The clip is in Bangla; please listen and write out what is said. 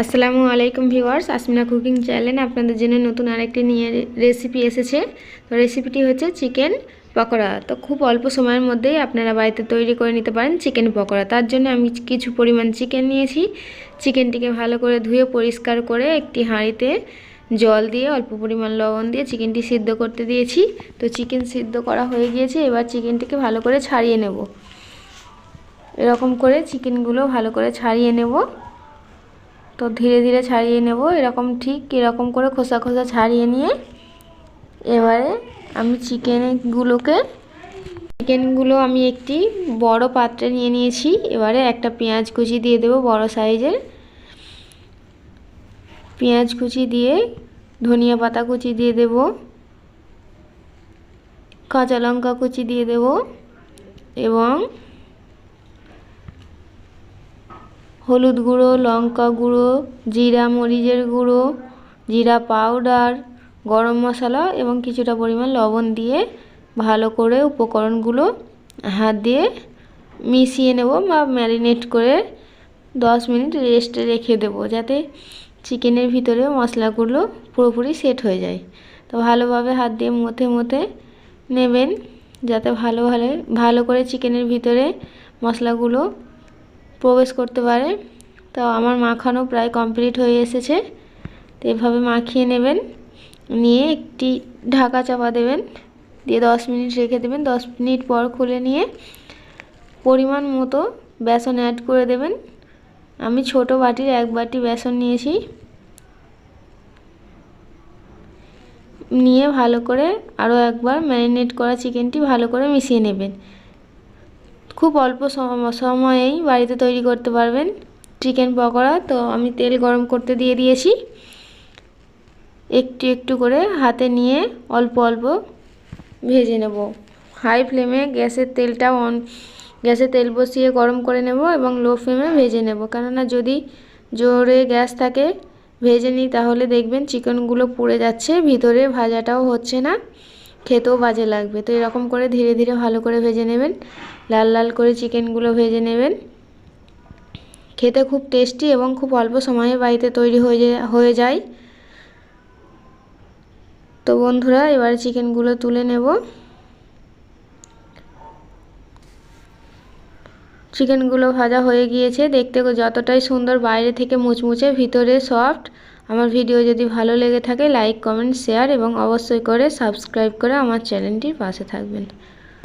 আসসালামু আলাইকুম ভিউয়ার্স, আসমিনা কুকিং চ্যানেল আপনাদের জন্য নতুন আরেকটি নিয়ে রেসিপি এসেছে। তো রেসিপিটি হচ্ছে চিকেন পকোড়া। তো খুব অল্প সময়ের মধ্যেই আপনারা বাড়িতে তৈরি করে নিতে পারেন চিকেন পকোড়া। তার জন্য আমি কিছু পরিমাণ চিকেন নিয়েছি। চিকেনটিকে ভালো করে ধুয়ে পরিষ্কার করে একটি হাঁড়িতে জল দিয়ে অল্প পরিমাণ লবণ দিয়ে চিকেনটি সিদ্ধ করতে দিয়েছি। তো চিকেন সিদ্ধ করা হয়ে গিয়েছে, এবার চিকেনটিকে ভালো করে ছাড়িয়ে নেব। এরকম করে চিকেনগুলো ভালো করে ছাড়িয়ে নেব। তো ধীরে ধীরে ছাড়িয়ে নেব। এরকম ঠিক এরকম করে খোসা খোসা ছাড়িয়ে নিয়ে এবারে আমি চিকেনগুলোকে, চিকেনগুলো আমি একটি বড় পাত্রে নিয়ে নিয়েছি। এবারে একটা পেঁয়াজ কুচি দিয়ে দেবো বড় সাইজের। পেঁয়াজ কুচি দিয়ে, ধনিয়া পাতা কুচি দিয়ে দেব। কাঁচা লঙ্কা কুচি দিয়ে দেব। এবং হলুদ গুঁড়ো, লঙ্কা গুঁড়ো, জিরা মরিচের গুঁড়ো, জিরা পাউডার, গরম মশলা এবং কিছুটা পরিমাণ লবণ দিয়ে ভালো করে উপকরণগুলো হাত দিয়ে মিশিয়ে নেব বা ম্যারিনেট করে দশ মিনিট রেস্টে রেখে দেব যাতে চিকেনের ভিতরে মশলাগুলো পুরোপুরি সেট হয়ে যায়। তো ভালোভাবে হাত দিয়ে মথে মথে নেবেন যাতে ভালো ভালো ভালো করে চিকেনের ভিতরে মশলাগুলো প্রবেশ করতে পারে। তো আমার মাখানো প্রায় কমপ্লিট হয়ে এসেছে। তো এভাবে মাখিয়ে নেবেন। নিয়ে একটি ঢাকা চাপা দেবেন। দিয়ে দশ মিনিট রেখে দেবেন। দশ মিনিট পর খুলে নিয়ে পরিমাণ মতো বেসন অ্যাড করে দেবেন। আমি ছোট বাটির এক বাটি বেসন নিয়েছি। নিয়ে ভালো করে আরও একবার ম্যারিনেট করা চিকেনটি ভালো করে মিশিয়ে নেবেন। খুব অল্প সময়েই বাড়িতে তৈরি করতে পারবেন চিকেন পকোড়া। তো আমি তেল গরম করতে দিয়ে দিয়েছি। একটু একটু করে হাতে নিয়ে অল্প অল্প ভেজে নেব। হাই ফ্লেমে গ্যাসের তেলটা অন, গ্যাসে তেল বসিয়ে গরম করে নেব এবং লো ফ্লেমে ভেজে নেব। কেননা যদি জোরে গ্যাস থাকে ভেজে নিই তাহলে দেখবেন চিকেনগুলো পুড়ে যাচ্ছে, ভিতরে ভাজাটাও হচ্ছে না। খেতেও বাজে লাগবে। তো এরকম করে ধীরে ধীরে ভালো করে ভেজে নেবেন। লাল লাল করে চিকেনগুলো ভেজে নেবেন। খেতে খুব টেস্টি এবং খুব অল্প সময়ে বাড়িতে তৈরি হয়ে হয়ে যায়। তো বন্ধুরা, এবার চিকেনগুলো তুলে নেব। চিকেনগুলো ভাজা হয়ে গিয়েছে। দেখতে যতটাই সুন্দর বাইরে থেকে মুচমুচে, ভিতরে সফট। আমার ভিডিও যদি ভালো লেগে থাকে লাইক কমেন্ট শেয়ার এবং অবশ্যই করে সাবস্ক্রাইব করে আমার চ্যানেলটির পাশে থাকবেন।